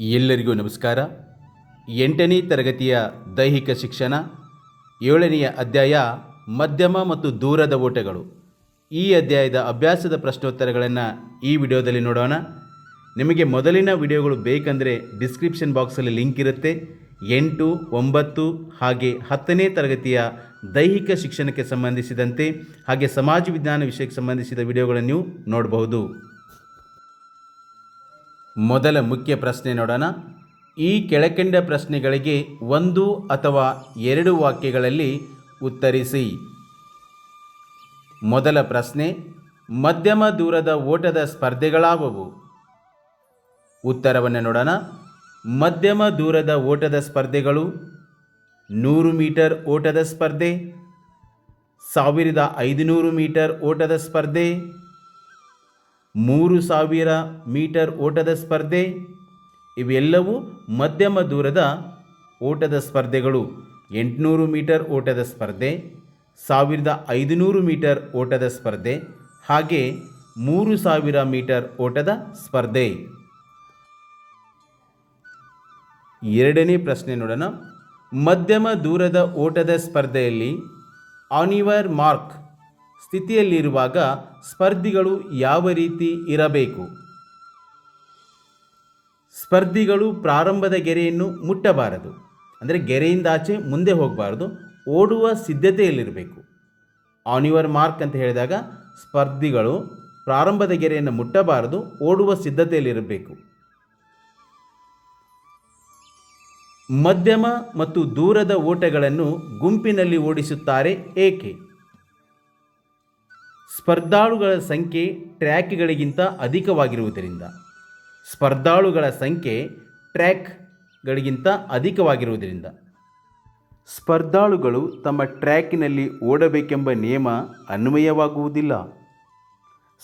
ಎಲ್ಲರಿಗೂ ನಮಸ್ಕಾರ. ಎಂಟನೇ ತರಗತಿಯ ದೈಹಿಕ ಶಿಕ್ಷಣ, ಏಳನೆಯ ಅಧ್ಯಾಯ, ಮಧ್ಯಮ ಮತ್ತು ದೂರದ ಓಟಗಳು. ಈ ಅಧ್ಯಾಯದ ಅಭ್ಯಾಸದ ಪ್ರಶ್ನೋತ್ತರಗಳನ್ನು ಈ ವಿಡಿಯೋದಲ್ಲಿ ನೋಡೋಣ. ನಿಮಗೆ ಮೊದಲಿನ ವಿಡಿಯೋಗಳು ಬೇಕಂದರೆ ಡಿಸ್ಕ್ರಿಪ್ಷನ್ ಬಾಕ್ಸಲ್ಲಿ ಲಿಂಕ್ ಇರುತ್ತೆ. ಎಂಟು, ಒಂಬತ್ತು ಹಾಗೆ ಹತ್ತನೇ ತರಗತಿಯ ದೈಹಿಕ ಶಿಕ್ಷಣಕ್ಕೆ ಸಂಬಂಧಿಸಿದಂತೆ ಹಾಗೆ ಸಮಾಜ ವಿಜ್ಞಾನ ವಿಷಯಕ್ಕೆ ಸಂಬಂಧಿಸಿದ ವಿಡಿಯೋಗಳನ್ನು ನೀವು ನೋಡಬಹುದು. ಮೊದಲ ಮುಖ್ಯ ಪ್ರಶ್ನೆ ನೋಡೋಣ. ಈ ಕೆಳಕಂಡ ಪ್ರಶ್ನೆಗಳಿಗೆ ಒಂದು ಅಥವಾ ಎರಡು ವಾಕ್ಯಗಳಲ್ಲಿ ಉತ್ತರಿಸಿ. ಮೊದಲ ಪ್ರಶ್ನೆ, ಮಧ್ಯಮ ದೂರದ ಓಟದ ಸ್ಪರ್ಧೆಗಳಾವವು? ಉತ್ತರವನ್ನು ನೋಡೋಣ. ಮಧ್ಯಮ ದೂರದ ಓಟದ ಸ್ಪರ್ಧೆಗಳು, ನೂರು ಮೀಟರ್ ಓಟದ ಸ್ಪರ್ಧೆ, ಸಾವಿರದ ಐದುನೂರು ಮೀಟರ್ ಓಟದ ಸ್ಪರ್ಧೆ ಮೂರು ಸಾವಿರ ಮೀಟರ್ ಓಟದ ಸ್ಪರ್ಧೆ, ಇವೆಲ್ಲವೂ ಮಧ್ಯಮ ದೂರದ ಓಟದ ಸ್ಪರ್ಧೆಗಳು. ಎಂಟುನೂರು ಮೀಟರ್ ಓಟದ ಸ್ಪರ್ಧೆ, ಸಾವಿರದ ಐದುನೂರು ಮೀಟರ್ ಓಟದ ಸ್ಪರ್ಧೆ, ಹಾಗೆ ಮೂರು ಸಾವಿರ ಮೀಟರ್ ಓಟದ ಸ್ಪರ್ಧೆ. ಎರಡನೇ ಪ್ರಶ್ನೆ ನೋಡೋಣ. ಮಧ್ಯಮ ದೂರದ ಓಟದ ಸ್ಪರ್ಧೆಯಲ್ಲಿ ಆನಿವರ್ ಮಾರ್ಕ್ ಸ್ಥಿತಿಯಲ್ಲಿರುವಾಗ ಸ್ಪರ್ಧಿಗಳು ಯಾವ ರೀತಿ ಇರಬೇಕು? ಸ್ಪರ್ಧಿಗಳು ಪ್ರಾರಂಭದ ಗೆರೆಯನ್ನು ಮುಟ್ಟಬಾರದು. ಅಂದರೆ ಗೆರೆಯಿಂದ ಆಚೆ ಮುಂದೆ ಹೋಗಬಾರದು. ಓಡುವ ಸಿದ್ಧತೆಯಲ್ಲಿರಬೇಕು. ಆನ್ ಯುವರ್ ಮಾರ್ಕ್ ಅಂತ ಹೇಳಿದಾಗ ಸ್ಪರ್ಧಿಗಳು ಪ್ರಾರಂಭದ ಗೆರೆಯನ್ನು ಮುಟ್ಟಬಾರದು, ಓಡುವ ಸಿದ್ಧತೆಯಲ್ಲಿರಬೇಕು. ಮಧ್ಯಮ ಮತ್ತು ದೂರದ ಓಟಗಳನ್ನು ಗುಂಪಿನಲ್ಲಿ ಓಡಿಸುತ್ತಾರೆ ಏಕೆ? ಸ್ಪರ್ಧಾಳುಗಳ ಸಂಖ್ಯೆ ಟ್ರ್ಯಾಕ್ಗಳಿಗಿಂತ ಅಧಿಕವಾಗಿರುವುದರಿಂದ. ಸ್ಪರ್ಧಾಳುಗಳ ಸಂಖ್ಯೆ ಟ್ರ್ಯಾಕ್ಗಳಿಗಿಂತ ಅಧಿಕವಾಗಿರುವುದರಿಂದ. ಸ್ಪರ್ಧಾಳುಗಳು ತಮ್ಮ ಟ್ರ್ಯಾಕಿನಲ್ಲಿ ಓಡಬೇಕೆಂಬ ನಿಯಮ ಅನ್ವಯವಾಗುವುದಿಲ್ಲ.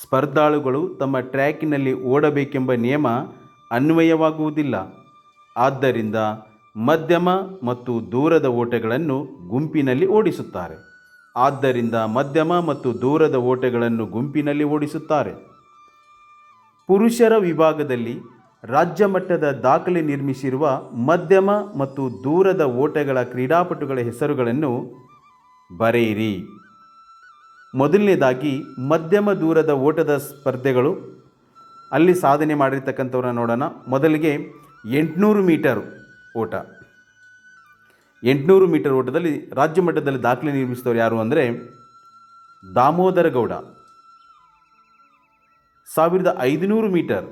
ಸ್ಪರ್ಧಾಳುಗಳು ತಮ್ಮ ಟ್ರ್ಯಾಕಿನಲ್ಲಿ ಓಡಬೇಕೆಂಬ ನಿಯಮ ಅನ್ವಯವಾಗುವುದಿಲ್ಲ. ಆದ್ದರಿಂದ ಮಧ್ಯಮ ಮತ್ತು ದೂರದ ಓಟಗಳನ್ನು ಗುಂಪಿನಲ್ಲಿ ಓಡಿಸುತ್ತಾರೆ. ಆದ್ದರಿಂದ ಮಧ್ಯಮ ಮತ್ತು ದೂರದ ಓಟೆಗಳನ್ನು ಗುಂಪಿನಲ್ಲಿ ಓಡಿಸುತ್ತಾರೆ. ಪುರುಷರ ವಿಭಾಗದಲ್ಲಿ ರಾಜ್ಯ ಮಟ್ಟದ ದಾಖಲೆ ನಿರ್ಮಿಸಿರುವ ಮಧ್ಯಮ ಮತ್ತು ದೂರದ ಓಟಗಳ ಕ್ರೀಡಾಪಟುಗಳ ಹೆಸರುಗಳನ್ನು ಬರೆಯಿರಿ. ಮೊದಲನೇದಾಗಿ, ಮಧ್ಯಮ ದೂರದ ಓಟದ ಸ್ಪರ್ಧೆಗಳು. ಅಲ್ಲಿ ಸಾಧನೆ ಮಾಡಿರ್ತಕ್ಕಂಥವ್ರನ್ನ ನೋಡೋಣ. ಮೊದಲಿಗೆ ಎಂಟುನೂರು ಮೀಟರ್ ಓಟ. ಎಂಟುನೂರು ಮೀಟರ್ ಓಟದಲ್ಲಿ ರಾಜ್ಯ ಮಟ್ಟದಲ್ಲಿ ದಾಖಲೆ ನಿರ್ಮಿಸಿದವರು ಯಾರು ಅಂದರೆ ದಾಮೋದರ ಗೌಡ. ಸಾವಿರದ ಐದುನೂರು ಮೀಟರ್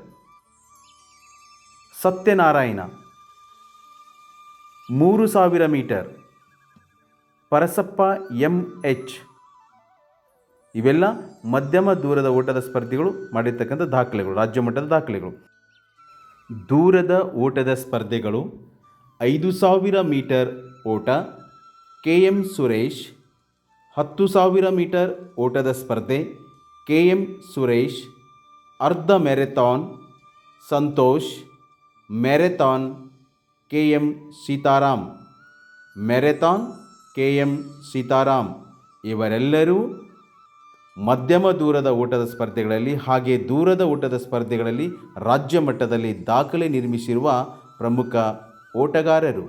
ಸತ್ಯನಾರಾಯಣ. ಮೂರು ಸಾವಿರ ಮೀಟರ್ ಪರಸಪ್ಪ ಎಂ ಎಚ್. ಇವೆಲ್ಲ ಮಧ್ಯಮ ದೂರದ ಓಟದ ಸ್ಪರ್ಧಿಗಳು ಮಾಡಿರ್ತಕ್ಕಂಥ ದಾಖಲೆಗಳು, ರಾಜ್ಯ ಮಟ್ಟದ ದಾಖಲೆಗಳು. ದೂರದ ಓಟದ ಸ್ಪರ್ಧೆಗಳು ಐದು ಸಾವಿರ ಮೀಟರ್ ಓಟ ಕೆ ಎಂ ಸುರೇಶ್. ಹತ್ತು ಸಾವಿರ ಮೀಟರ್ ಓಟದ ಸ್ಪರ್ಧೆ ಕೆ ಎಂ ಸುರೇಶ್. ಅರ್ಧ marathon, Santosh. Marathon K M Sitaram. Marathon K M Sitaram. ಇವರೆಲ್ಲರೂ ಮಧ್ಯಮ ದೂರದ ಓಟದ ಸ್ಪರ್ಧೆಗಳಲ್ಲಿ ಹಾಗೆ ದೂರದ ಓಟದ ಸ್ಪರ್ಧೆಗಳಲ್ಲಿ ರಾಜ್ಯ ಮಟ್ಟದಲ್ಲಿ ದಾಖಲೆ ನಿರ್ಮಿಸಿರುವ ಪ್ರಮುಖ ఓటగారరు